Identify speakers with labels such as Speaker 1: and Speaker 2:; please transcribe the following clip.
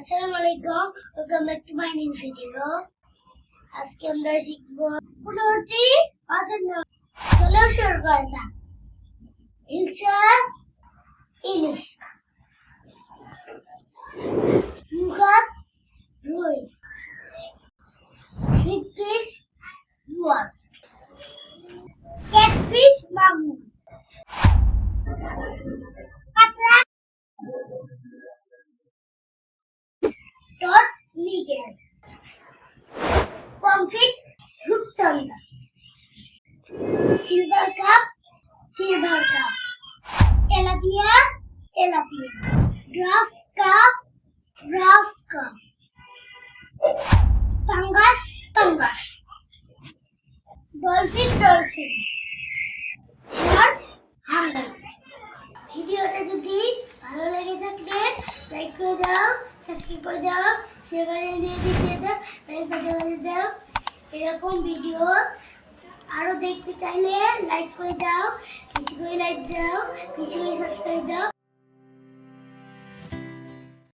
Speaker 1: আসসালামু আলাইকুম welcome back to my new video আজকে আমরা শিখব পনেরোটি মাছের নাম। চলেও শুরু করা যাক। ইলচা, ইলিশ। মুগাত রুই। শিকফিশ বোয়াল ক্যাটফিশ, মাগুর। ডট মিগেল pomfret রূপচন্দা silver carp silver carp tilapia tilapia grass carp grass carp পাঙ্গাস পাঙ্গাস ডলফিন ডলফিন শার্ক হাঙ্গার ভিডিওটা যদি ভালো লেগে থাকলে করে এরকম ভিডিও আরও দেখতে চাইলে লাইক করে দাও, বেশি করে লাইক দাও, বেশি করে সাবস্ক্রাইব দাও।